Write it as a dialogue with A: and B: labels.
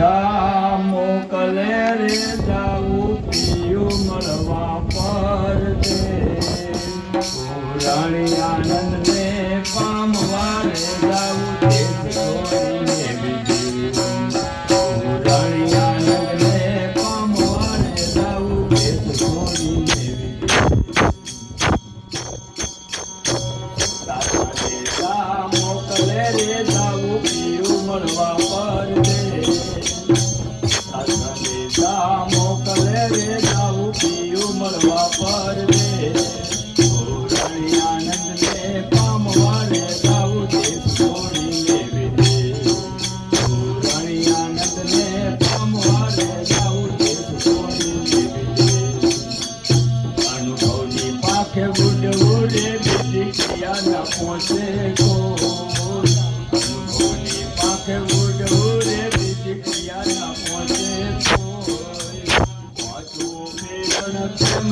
A: જા મોકલે જાવું પિયું મળવા પર રાણી આનંદ ને પામવા રે જાવું મોકલે રે જાવું પિયું મળવા જાઉં પીયું મળવા પરદેશ Porque o mundo é bebê que anda com seco